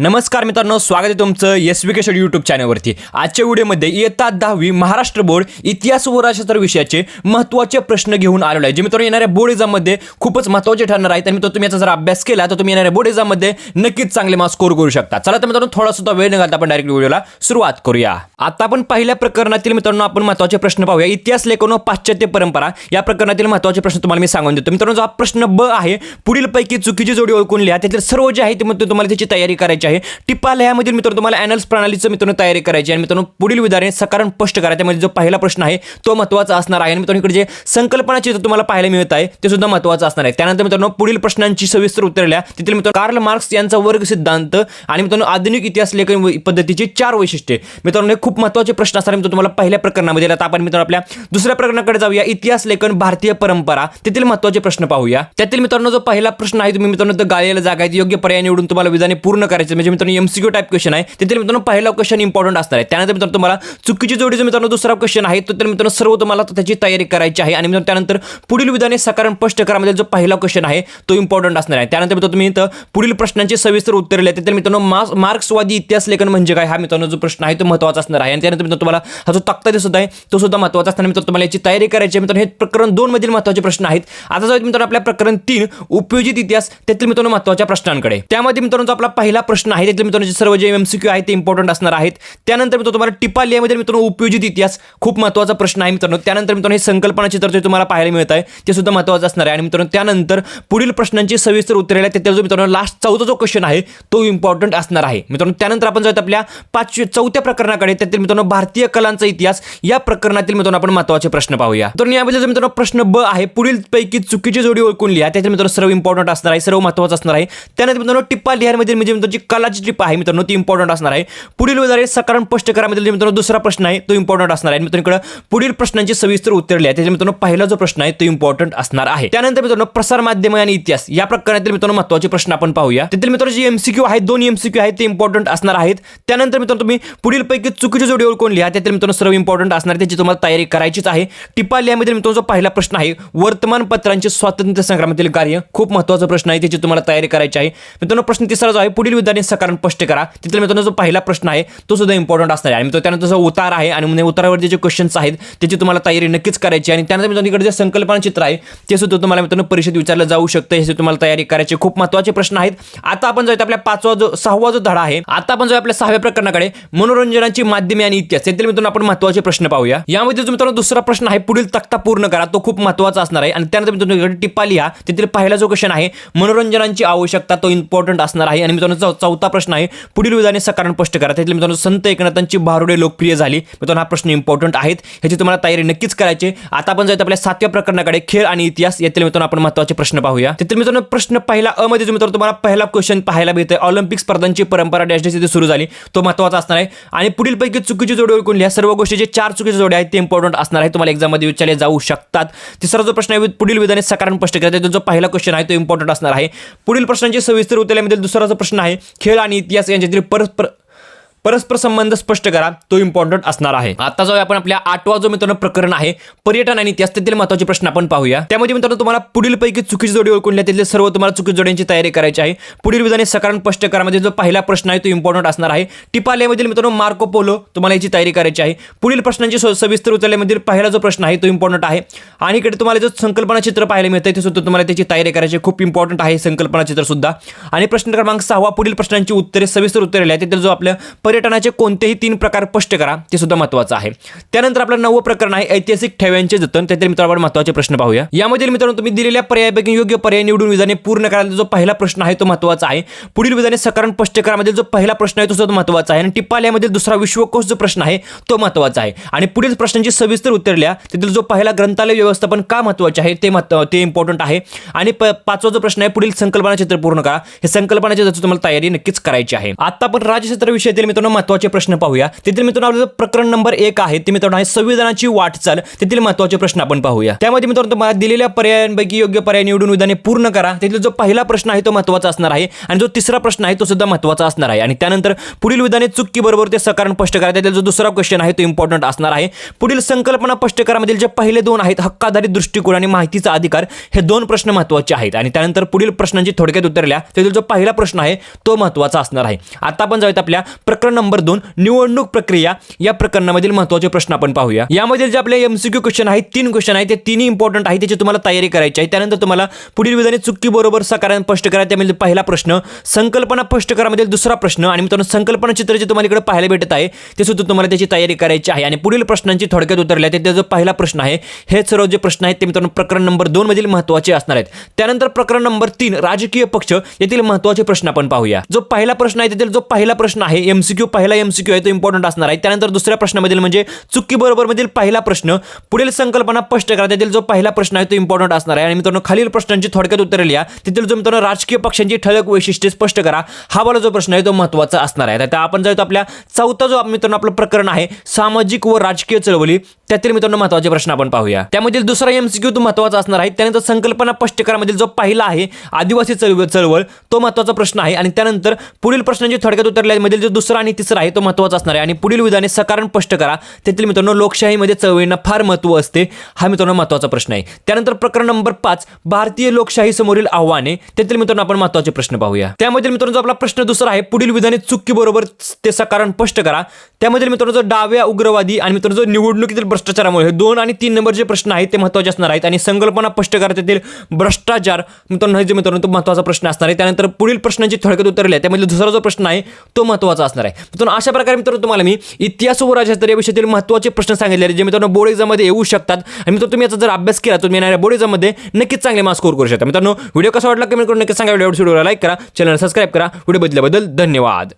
नमस्कार मित्रांनो स्वागत आहे तुमचं एस व्ही यूट्यूब चॅनलवरती आजच्या व्हिडिओमध्ये इयत्ता दहावी महाराष्ट्र बोर्ड इतिहास व राजशास्त्र विषयाचे महत्त्वाचे प्रश्न घेऊन आलेलो आहे. जे मित्रांनो येणाऱ्या बोर्ड एक्झाममध्ये खूपच महत्त्वाचे ठरणार आहेत आणि मित्रांनो तुम्ही याचा जर अभ्यास केला तर तुम्ही येणाऱ्या बोर्ड एक्झाममध्ये नक्कीच चांगले मार्क्स स्कोर करू शकता. चला तर मित्रांनो थोडा सुद्धा वेळ न घालता आपण डायरेक्ट व्हिडिओला सुरुवात करूया. आता आपण पहिल्या प्रकरणातील मित्रांनो आपण महत्त्वाचे प्रश्न पाहूया. इतिहास लेखन व पाश्चात्य परंपरा या प्रकरणातील महत्त्वाचे प्रश्न तुम्हाला मी सांगून देतो. मित्रांनो जो हा प्रश्न ब आहे पुढील पैकी चुकीची जोडी ओळखून लिहा. त्यातील सर्व जे आहे ते तुम्हाला त्याची तयारी करायची आहे. टिप्पा लिहामधील मित्रांनो तुम्हाला अॅनल्स प्रणालीचं मित्रांनो तयारी करायची आहे. आणि मित्रांनो पुढील विधाने सकारण स्पष्ट करा. त्यामध्ये जो पहिला प्रश्न आहे तो महत्त्वाचा असणार आहे. आणि मित्रांनो इकडे जे संकल्पना चित्र तुम्हाला पाहायला मिळत आहे ते सुद्धा महत्त्वाचं असणार आहे. त्यानंतर मित्रांनो पुढील प्रश्नांची सविस्तर उतरल्या तिथील मित्रांनो कार्ल मार्क्स यांचा वर्ग सिद्धांत आणि मित्रांनो आधुनिक इतिहास लेखन पद्धतीची चार वैशिष्ट्ये. मित्रांनो हे खूप महत्त्वाचे प्रश्न असणार मित्रांनो तुम्हाला पहिल्या प्रकरणामध्ये आता आपण मित्रांनो आपल्या दुसऱ्या प्रकरणाकडे जाऊया. इतिहास लेखन भारतीय परंपरा. तेथील महत्त्वाचे प्रश्न पाहूया. त्यातील मित्रांनो जो पहिला प्रश्न आहे तुम्ही मित्रांनो गाळ्याला गाळलेला जागा योग्य पर्याय निवडून तुम्हाला विधाने पूर्ण करायचे. म्हणजे मित्रांनो एमसीक्यू टाईप क्वेश्चन आहे. तेथील मित्रांनो पहिला क्वेश्चन इम्पॉर्टंट असणार आहे. त्यानंतर मित्रांनो तुम्हाला चुकीची जोडी मित्रांनो दुसरा क्वेश्चन आहे तर मित्रांनो सर्व तुम्हाला त्याची तयारी करायची आहे. आणि मित्रांनो त्यानंतर पुढील विधाने सकारण स्पष्ट करामध्ये जो पहिला क्वेश्चन आहे तो इम्पॉर्टंट असणार आहे. त्यानंतर मित्रांनो तुम्ही इथं पुढील प्रश्नांचे सविस्तर उत्तर लिहिले तर मित्रांनो मार्क्स मार्क्सवादी इतिहास लेखन म्हणजे काय? हा मित्रांनो जो प्रश्न आहे तो महत्त्वाचा असणार आहे. आणि त्यानंतर मित्रांनो तुम्हाला हा जो तक्ता दिसत आहे तो सुद्धा महत्त्वाचा असणार मित्रांनो तुम्हाला याची तयारी करायची आहे. मित्रांनो हे प्रकरण दोन मधील महत्त्वाचे प्रश्न आहेत. आता जाऊ मित्रांनो आपल्या प्रकरण तीन उपयोजित इतिहास त्यातील मित्रांनो महत्त्वाच्या प्रश्नांकडे. त्यामध्ये मित्रांनो आपला पहिला प्रश्न आहे त्यातील मित्रांनो जे सर्व जे क्यू आहे ते इम्पॉर्टंट असणार आहेत. त्यानंतर मित्रांनो तुम्हाला टिपा लिहामध्ये मित्रांनो उपयोजित इतिहास खूप महत्त्वाचा प्रश्न आहे मित्रांनो. त्यानंतर मित्रांनो हे संकल्पना चित्र जे तुम्हाला पाहायला मिळत आहे ते सुद्धा महत्त्वाचं असणार आहे. आणि मित्रांनो त्यानंतर पुढील प्रश्नांची सविस्तर उत्तरे आहे त्यातील जो मित्रांनो लास्ट चौथा जो क्वेश्चन आहे तो इम्पॉर्टंट असणार आहे. मित्रांनो त्यानंतर आपण जाऊयात आपल्या पाचव्या चौथ्या प्रकरणाकडे. त्यातील मित्रांनो भारतीय कलांचा इतिहास. या प्रकरणातील मित्रांनो आपण महत्त्वाचे प्रश्न पाहूया. तर यामध्ये जो मित्रांनो प्रश्न ब आहे पुढील पैकी चुकीची जोडी ओळखून लिहा. त्यातील मित्रांनो सर्व इम्पॉर्टंट असणार आहे सर्व महत्त्वाचं असणार आहे. त्यानंतर मित्रांनो टिप्पा लिहामध्ये म्हणजे मित्रांची कलाची ट्रिप आहे मित्रांनो ती इम्पॉर्टंट असणार आहे. पुढील उदाहरण सकारण स्पष्ट करा जे मित्रांनो दुसरा प्रश्न आहे तो इम्पॉर्टंट असणार आहे. मित्रांनो इकडे पुढील प्रश्नांची सविस्तर उत्तर आहे त्याच्या मित्रांनो पहिला जो प्रश्न आहे तो इम्पॉर्टंट असणार आहे. त्यानंतर मित्रांनो प्रसार माध्यम आणि इतिहास या प्रकरणातील मित्रांनो महत्त्वाचे प्रश्न आपण पाहूया. त्यातील मित्रांनो जे एमसीक्यू आहेत दोन एमसीक्यू आहेत ते इम्पॉर्टंट असणार आहेत. त्यानंतर मित्रांनो तुम्ही पुढील पैकी चुकीची जोडी ओळखून लिहा. त्यातील मित्रांनो सर्व इम्पॉर्टंट असणार त्याची तुम्हाला तयारी करायचीच आहे. टिपा लिहामध्ये मित्रांनो जो पहिला प्रश्न आहे वर्तमानपत्रांचे स्वातंत्र्य संग्रामातील कार्य खूप महत्त्वाचा प्रश्न आहे त्याची तुम्हाला तयारी करायची आहे. मित्रांनो प्रश्न तिसरा जो आहे पुढील विधाने सकारण स्पष्ट करा. तिथल्या मित्रांनो जो पहिला प्रश्न आहे तो सुद्धा इम्पॉर्टंट असणार आहे. आणि तो त्यानंतर जो उतार आहे आणि म्हणजे उतारावरती जे क्वेश्चन्स आहेत त्याची तुम्हाला तयारी नक्कीच करायची आहे. आणि त्यानंतर मित्रांनो इकडे जे संकल्पना चित्र आहे ते सुद्धा तुम्हाला मित्रांनो परिषद विचारलं जाऊ शकतं. हे तुम्हाला तयारी करायचे खूप महत्त्वाचे प्रश्न आहेत. आता आपण जाऊया आपल्या पाचवा जो सहावा जो धडा आहे आता आपण जाऊया आपल्या सहाव्या प्रकरणाकडे. मनोरंजनाची माध्यमे आणि इतिहास. येथील मित्रांनो आपण महत्त्वाचे प्रश्न पाहूया. यामध्ये जो मित्रांनो दुसरा प्रश्न आहे पुढील तक्ता पूर्ण करा. तो खूप महत्त्वाचा असणार आहे. आणि त्यानंतर मित्रांनो इकडे टिप्पा लिहा. तेथील पहिला जो क्वेश्चन आहे मनोरंजनाची आवश्यकता तो इम्पॉर्टंट असणार आहे. आणि मित्रांनो चौ- चौथा प्रश्न आहे. पुढील विधाने सकारण स्पष्ट करा. त्यातील मित्रांनो संत एकनाथांची भारुडे लोकप्रिय झाली. मित्रांनो हा प्रश्न इम्पॉर्टंट आहेत. ह्याची तुम्हाला तयारी नक्कीच करायची आता आपण जायचं आपल्या सातव्या प्रकरणाकडे. खेळ आणि इतिहास यातील मित्रांनो आपण महत्त्वाचे प्रश्न पाहूया. तेथील मित्रांनो प्रश्न पहिला अ मध्ये मित्रांनो तुम्हाला पहिला क्वेश्चन पाहायला मिळतोय. ऑलिम्पिक स्पर्धांची परंपरा डॅश डॅश इथे सुरू झाली. तो महत्त्वाचा असणार आहे. आणि पुढील पैकी चुकीची जोडी ओळखून लिहा सर्व गोष्टी जे चार चुकीचे जोडे आहेत ते इम्पॉर्टंट असणार आहे. तुम्हाला एक्झाममध्ये विचारले जाऊ शकतात. तिसरा जो प्रश्न आहे पुढील विधाने सकारण स्पष्ट करा. जो पहिला क्वेश्चन आहे तो इम्पॉर्टंट असणार आहे. पुढील प्रश्नांची सविस्तर उतरल्यामध्ये दुसरा जो प्रश्न आहे खेळ आणि इतिहास यांच्यातील परस्पर परस्पर संबंध स्पष्ट करा तो इम्पॉर्टंट असणार आहे. आता जो आपण आपल्या आठवा जो मित्रांनो प्रकरण आहे पर्यटन आणि इतिहास त्यातील महत्त्वाचे प्रश्न आपण पाहूया. त्यामध्ये मित्रांनो तुम्हाला पुढील पैकी चुकीची जोडी ओळखून लिहा सर्व तुम्हाला चुकी जोड्यांची तयारी करायची आहे. पुढील विधाने सकारण स्पष्ट करामध्ये म्हणजे जो पहिला प्रश्न आहे तो इम्पॉर्टंट असणार आहे. टिपाल्यामधील मित्रांनो मार्को पोलो तुम्हाला याची तयारी करायची आहे. पुढील प्रश्नांची सविस्तर उचलल्यामधील पहिला जो प्रश्न आहे तो इम्पॉर्टंट आहे. आणि इकडे तुम्हाला जो संकल्पना चित्र पाहायला मिळतं ते सुद्धा तुम्हाला त्याची तयारी करायची आहे. खूप इम्पॉर्टंट आहे संकल्पना चित्र सुद्धा. आणि प्रश्न क्रमांक सहावा पुढील प्रश्नांची उत्तरे सविस्तर उत्तरे लिहा. त्यातील जो आपल्या पर्यटनाचे कोणतेही तीन प्रकार स्पष्ट करा ते सुद्धा महत्त्वाचं आहे. त्यानंतर आपलं नवं प्रकरण आहे ऐतिहासिक ठेव्यांचे जतन. त्यातील मित्रांनो आपण महत्त्वाचे प्रश्न पाहूया. यामध्ये मित्रांनो तुम्ही दिलेल्या पर्यायापैकी योग्य पर्याय निवडून विधाने पूर्ण करायला जो पहिला प्रश्न आहे तो महत्त्वाचा आहे. पुढील विधाने सकारण स्पष्ट करामध्ये जो पहिला प्रश्न आहे तो सुद्धा महत्त्वाचा आहे. आणि टिपाल्यामध्ये दुसरा विश्वकोश जो प्रश्न आहे तो महत्त्वाचा आहे. आणि पुढील प्रश्नांची सविस्तर उतरल्या त्यातील जो पहिला ग्रंथालय व्यवस्थापन का महत्त्वाचे आहे ते महत्त्व ते इम्पॉर्टंट आहे. आणि प- पाचवा जो प्रश्न आहे पुढील संकल्पना चित्र पूर्ण करा. हे संकल्पना चित्र तुम्हाला तयारी नक्कीच करायची आहे. आता आपण राज्यशास्त्र विषयातील मित्रांनो मित्रांनो महत्त्वाचे प्रश्न पाहूया. तेथील मित्रांनो आपलं प्रकरण नंबर एक आहे ते मित्रांनो आहे संविधानाची वाटचाल. तेथील महत्त्वाचे प्रश्न आपण पाहूया. त्यामध्ये मित्रांनो तुम्हाला दिलेल्या पर्यायांपैकी योग्य पर्याय निवडून विधाने पूर्ण करा. तेथील जो पहिला प्रश्न आहे तो महत्त्वाचा असणार आहे. आणि जो तिसरा प्रश्न आहे तो सुद्धा महत्त्वाचा असणार आहे. आणि त्यानंतर पुढील विधाने चुकी बरोबर ते सकारण स्पष्ट करा. त्यातील जो दुसरा क्वेश्चन आहे तो इम्पॉर्टंट असणार आहे. पुढील संकल्पना स्पष्ट करामधील जे पहिले दोन आहेत हक्काधारित दृष्टिकोन आणि माहितीचा अधिकार हे दोन प्रश्न महत्त्वाचे आहेत. आणि त्यानंतर पुढील प्रश्नांची थोडक्यात उतरल्या तेथील जो पहिला प्रश्न आहे तो महत्त्वाचा असणार आहे. आता आपण जाऊयात आपल्या प्रकरण नंबर दोन निवडणूक प्रक्रिया या प्रकरणामधील महत्त्वाचे प्रश्न आपण पाहूया. यामधील जे आपले एमसीक्यू क्वेश्चन आहेत तीन क्वेश्चन आहेत ते तिन्ही इम्पॉर्टंट आहे त्याची तुम्हाला तयारी करायची आहे. त्यानंतर तुम्हाला पुढील विधाने चुकी बरोबर सकारण स्पष्ट करा. त्यामध्ये पहिला प्रश्न संकल्पना स्पष्ट करामधील दुसरा प्रश्न आणि मित्रांनो संकल्पना चित्र जे तुम्हाला इकडे पाहायला भेटत आहे ते सुद्धा तुम्हाला त्याची तयारी करायची आहे. आणि पुढील प्रश्नांची थोडक्यात उतरले आहे त्याचा पहिला प्रश्न आहे हे सर्व जे प्रश्न आहेत ते मित्रांनो प्रकरण नंबर दोन मधील महत्त्वाचे असणार आहेत. त्यानंतर प्रकरण नंबर तीन राजकीय पक्ष येथील महत्त्वाचे प्रश्न आपण पाहूया. जो पहिला प्रश्न आहे त्यातील जो पहिला प्रश्न आहे एमसीक्यू पहिला एमसीक्यू आहे तो इम्पॉर्टंट असणार आहे. त्यानंतर दुसऱ्या प्रश्नामधील म्हणजे चुकी बरोबर मधील पहिला प्रश्न पुढील संकल्पना स्पष्ट करा. त्यातील जो पहिला प्रश्न आहे तो इम्पॉर्टंट असणार आहे. आणि मित्रांनो खालील प्रश्नांची थोडक्यात उत्तरे लिहा. तिथील जो मित्रांनो राजकीय पक्षांची ठळक वैशिष्ट्ये स्पष्ट करा. हा वाला जो प्रश्न आहे तो महत्त्वाचा असणार आहे. आता आपण जाऊया आपल्या चौथा जो मित्रांनो आपलं प्रकरण आहे सामाजिक व राजकीय चळवळी. त्यातील मित्रांनो महत्त्वाचे प्रश्न आपण पाहूया. त्यामधील दुसरा एमसीक्यू तो महत्त्वाचा असणार आहे. त्यानंतर संकल्पना स्पष्ट करामधील जो पहिला आहे आदिवासी चळवळ चळवळ तो महत्त्वाचा प्रश्न आहे. आणि त्यानंतर पुढील प्रश्नांची थोडक्यात उत्तरल्यामधील जो दुसरा आणि तिसरा आहे तो महत्त्वाचा असणार आहे. आणि पुढील विधाने सकारण स्पष्ट करा. तेथील मित्रांनो लोकशाहीमध्ये चळवळींना फार महत्त्व असते. हा मित्रांनो महत्त्वाचा प्रश्न आहे. त्यानंतर प्रकरण नंबर पाच भारतीय लोकशाही समोरील आव्हाने. तेथील मित्रांनो आपण महत्त्वाचे प्रश्न पाहूया. त्यामधील मित्रांनो जो आपला प्रश्न दुसरा आहे पुढील विधाने चुकी बरोबर ते सकारण स्पष्ट करा. त्यामधील मित्रांनो जो डाव्या उग्रवादी आणि मित्रांनो जो निवडणुकीतील भ्रष्टाचारामुळे हे दोन आणि तीन नंबर जे प्रश्न आहेत ते महत्त्वाचे असणार आहेत. आणि संकल्पना स्पष्ट करा त्यातील भ्रष्टाचार. मित्रांनो हे जे मित्रांनो तो महत्त्वाचा प्रश्न असणार आहे. त्यानंतर पुढील प्रश्नांची थोडक्यात आहे त्यामध्ये दुसरा जो प्रश्न आहे तो महत्त्वाचा असणार आहे. मित्रांनो अशा प्रकारे मित्रांनो तुम्हाला मी इतिहास व राज्यशास्त्र या विषयातील महत्त्वाचे प्रश्न सांगितले आहेत, जे मित्रांनो बोर्ड एक्झाममध्ये येऊ शकतात. आणि मित्रांनो तुम्ही याचा जर अभ्यास केला तर तुम्ही येणाऱ्या बोर्ड एक्झाममध्ये नक्कीच चांगले मार्क्स स्कोर करू शकता. मित्रांनो व्हिडिओ कसा वाटला कमेंट करून नक्की सांगा. व्हिडिओ लाईक करा चॅनल सबस्क्राईब करा. व्हिडिओ बदल्याबद्दल धन्यवाद.